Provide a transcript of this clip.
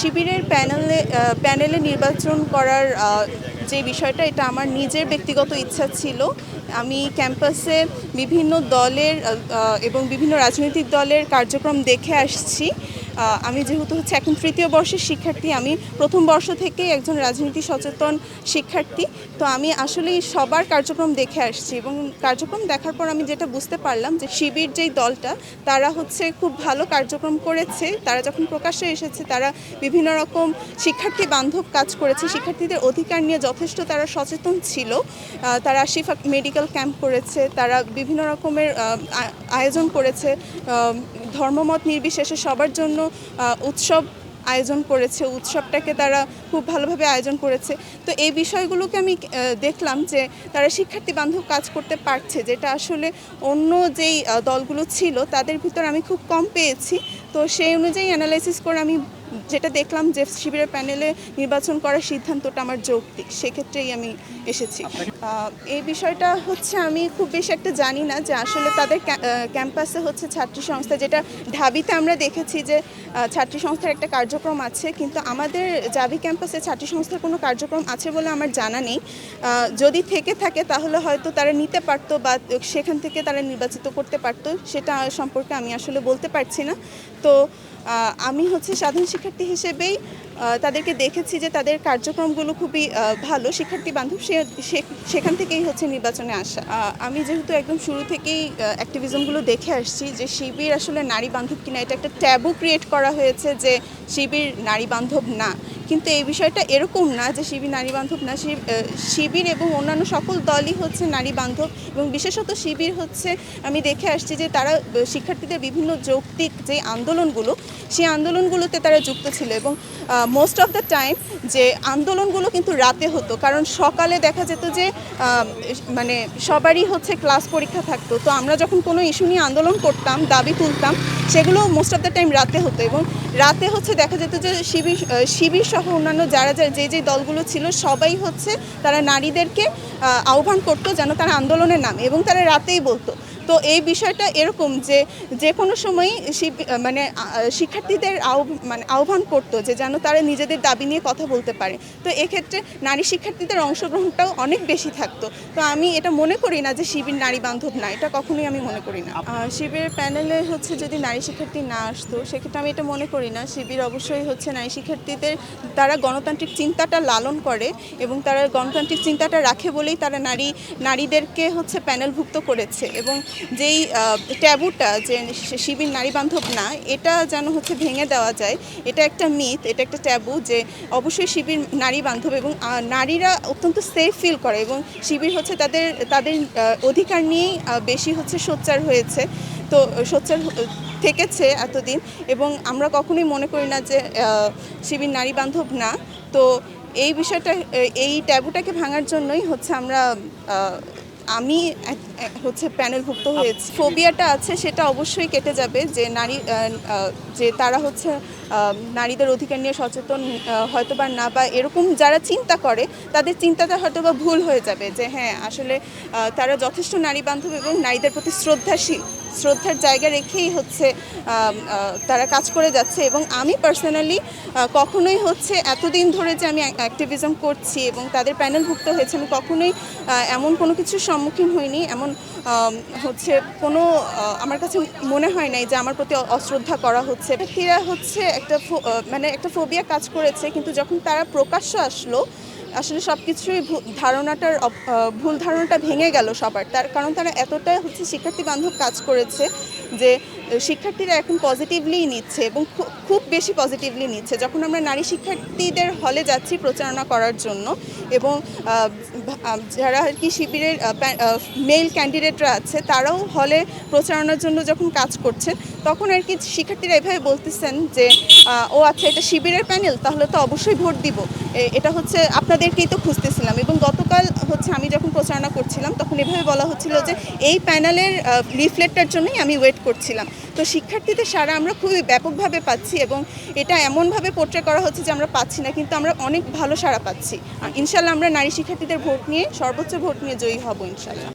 শিবিরের প্যানেলে প্যানেলে নির্বাচন করার যে বিষয়টা, এটা আমার নিজের ব্যক্তিগত ইচ্ছা ছিল। আমি ক্যাম্পাসে বিভিন্ন দলের এবং বিভিন্ন রাজনৈতিক দলের কার্যক্রম দেখে আসছি। আমি যেহেতু হচ্ছে এখন তৃতীয় বর্ষের শিক্ষার্থী, আমি প্রথম বর্ষ থেকেই একজন রাজনীতি সচেতন শিক্ষার্থী। তো আমি আসলেই সবার কার্যক্রম দেখে আসছি এবং কার্যক্রম দেখার পর আমি যেটা বুঝতে পারলাম যে শিবির যেই দলটা, তারা হচ্ছে খুব ভালো কার্যক্রম করেছে। তারা যখন প্রকাশ্যে এসেছে, তারা বিভিন্ন রকম শিক্ষার্থী বান্ধব কাজ করেছে। শিক্ষার্থীদের অধিকার নিয়ে যথেষ্ট তারা সচেতন ছিল। তারা শিফা মেডিকেল ক্যাম্প করেছে, তারা বিভিন্ন রকমের আয়োজন করেছে। ধর্মমত নির্বিশেষে সবার জন্য উৎসব আয়োজন করেছে, উৎসবটাকে তারা খুব ভালোভাবে আয়োজন করেছে। তো এই বিষয়গুলোকে আমি দেখলাম যে তারা শিক্ষার্থী বান্ধব কাজ করতে পারছে, যেটা আসলে অন্য যেই দলগুলো ছিল, তাদের ভিতর আমি খুব কম পেয়েছি। তো সেই অনুযায়ী অ্যানালাইসিস করে আমি যেটা দেখলাম যে শিবিরের প্যানেলে নির্বাচন করার সিদ্ধান্তটা আমার যৌক্তিক, সেক্ষেত্রেই আমি এসেছি। এই বিষয়টা হচ্ছে আমি খুব বেশি একটা জানি না যে আসলে তাদের ক্যাম্পাসে হচ্ছে ছাত্রী সংস্থা, যেটা ঢাবিতে আমরা দেখেছি যে ছাত্রী সংস্থার একটা কার্যক্রম আছে, কিন্তু আমাদের জাবি ক্যাম্পাসে ছাত্রী সংস্থার কোনো কার্যক্রম আছে বলে আমার জানা নেই। যদি থেকে থাকে তাহলে হয়তো তারা নিতে পারতো বা সেখান থেকে তারা নির্বাচিত করতে পারতো, সেটা সম্পর্কে আমি আসলে বলতে পারছি না। তো আমি হচ্ছে সাধারণ শিক্ষার্থী হিসেবেই তাদেরকে দেখেছি যে তাদের কার্যক্রমগুলো খুবই ভালো। শিক্ষার্থী বান্ধব সেখান থেকেই হচ্ছে নির্বাচনে আসা। আমি যেহেতু একদম শুরু থেকেই অ্যাক্টিভিজমগুলো দেখে আসছি যে শিবির আসলে নারী বান্ধব কিনা, এটা একটা ট্যাবু ক্রিয়েট করা হয়েছে যে শিবির নারী বান্ধব না। কিন্তু এই বিষয়টা এরকম না যে শিবির নারী বান্ধব না শিবির এবং অন্যান্য সকল দলই হচ্ছে নারী বান্ধব এবং বিশেষত শিবির হচ্ছে, আমি দেখে আসছি যে তারা শিক্ষার্থীদের বিভিন্ন যৌক্তিক যে আন্দোলনগুলো, সেই আন্দোলনগুলোতে তারা যুক্ত ছিল এবং মোস্ট অফ দ্য টাইম যে আন্দোলনগুলো কিন্তু রাতে হতো। কারণ সকালে দেখা যেত যে মানে সবারই হচ্ছে ক্লাস পরীক্ষা থাকতো। তো আমরা যখন কোনো ইস্যু নিয়ে আন্দোলন করতাম, দাবি তুলতাম সেগুলো মোস্ট অফ দ্য টাইম রাতে হতো এবং রাতে হচ্ছে দেখা যেত যে শিবির শিবির সহ অন্যান্য যারা যারা যে যে দলগুলো ছিল সবাই হচ্ছে তারা নারীদেরকে আহ্বান করতো যেন তারা আন্দোলনের নামে এবং তারা রাতেই বলতো। তো এই বিষয়টা এরকম যে যে কোনো সময়ই মানে শিক্ষার্থীদের আহ্ব- মানে আহ্বান করতো যে যেন তারা নিজেদের দাবি নিয়ে কথা বলতে পারে। তো এক্ষেত্রে নারী শিক্ষার্থীদের অংশগ্রহণটাও অনেক বেশি থাকতো। তো আমি এটা মনে করি না যে শিবির নারী বান্ধব না এটা কখনোই আমি মনে করি না। শিবিরের প্যানেলে হচ্ছে যদি নারী শিক্ষার্থী না আসতো সেক্ষেত্রে আমি এটা মনে করি না। শিবির অবশ্যই হচ্ছে নারী শিক্ষার্থীদের তারা গণতান্ত্রিক চিন্তাটা লালন করে এবং তারা গণতান্ত্রিক চিন্তাটা রাখে বলেই তারা নারী নারীদেরকে হচ্ছে প্যানেলভুক্ত করেছে। এবং যেই ট্যাবুটা যে শিবির নারী বান্ধব না, এটা যেন হচ্ছে ভেঙে দেওয়া যায়, এটা একটা মিথ এটা একটা ট্যাবু যে অবশ্যই শিবির নারী বান্ধব এবং নারীরা অত্যন্ত সেফ ফিল করে এবং শিবির হচ্ছে তাদের তাদের অধিকার নিয়েই বেশি হচ্ছে সোচ্চার হয়েছে। তো, সোচ্চার থেকেছে এতদিন এবং আমরা কখনোই মনে করি না যে শিবির নারী বান্ধব না। তো এই বিষয়টা, এই ট্যাবুটাকে ভাঙার জন্যই হচ্ছে আমরা আমি হচ্ছে প্যানেলভুক্ত হয়েছে। ফোবিয়াটা আছে সেটা অবশ্যই কেটে যাবে যে নারী যে তারা হচ্ছে নারীদের অধিকার নিয়ে সচেতন হয়তো বা না বা এরকম যারা চিন্তা করে তাদের চিন্তাটা হয়তো বা ভুল হয়ে যাবে যে হ্যাঁ আসলে তারা যথেষ্ট নারী বান্ধব এবং নারীদের প্রতি শ্রদ্ধাশীল। শ্রদ্ধার জায়গা রেখেই হচ্ছে তারা কাজ করে যাচ্ছে এবং আমি পার্সোনালি কখনোই হচ্ছে এতদিন ধরে যে আমি অ্যাক্টিভিজম করছি এবং তাদের প্যানেলভুক্ত হয়েছে আমি কখনোই এমন কোনো কিছুর সম্মুখীন হইনি এমন হচ্ছে কোনো আমার কাছে মনে হয় নাই যে আমার প্রতি অশ্রদ্ধা করা হচ্ছে। ব্যক্তিরা হচ্ছে একটা মানে একটা ফোবিয়া কাজ করেছে, কিন্তু যখন তারা প্রকাশ্য আসলো, আসলে সব কিছুই ধারণাটার ভুল ধারণাটা ভেঙে গেল সবার। তার কারণ তারা এতটাই হচ্ছে শিক্ষার্থী বান্ধব কাজ করেছে যে শিক্ষার্থীরা এখন পজিটিভলি নিচ্ছে এবং খুব বেশি পজিটিভলি নিচ্ছে। যখন আমরা নারী শিক্ষার্থীদের হলে যাচ্ছি প্রচারণা করার জন্য এবং যারা আর কি শিবিরের মেল ক্যান্ডিডেটরা আছে, তারাও হলে প্রচারণার জন্য যখন কাজ করছেন, তখন আর কি শিক্ষার্থীরা এভাবে বলতেছেন যে ও আচ্ছা এটা শিবিরের প্যানেল, তাহলে তো অবশ্যই ভোট দিব। এটা হচ্ছে আপনাদেরকেই তো খুঁজতেছিলাম এবং গতকাল হচ্ছে আমি যখন প্রচারণা করছিলাম, তখন এভাবে বলা হচ্ছিল যে, এই প্যানেলের লিফলেটটার জন্যই আমি ওয়েট করছিলাম। তো শিক্ষার্থীদের সারা আমরা খুবই ব্যাপকভাবে পাচ্ছি এবং এটা এমনভাবে পোর্ট্রে করা হচ্ছে যে আমরা পাচ্ছি না, কিন্তু আমরা অনেক ভালো সাড়া পাচ্ছি। ইনশাল্লাহ আমরা নারী শিক্ষার্থীদের ভোট নিয়ে সর্বোচ্চ ভোট নিয়ে জয়ী হব ইনশাল্লাহ।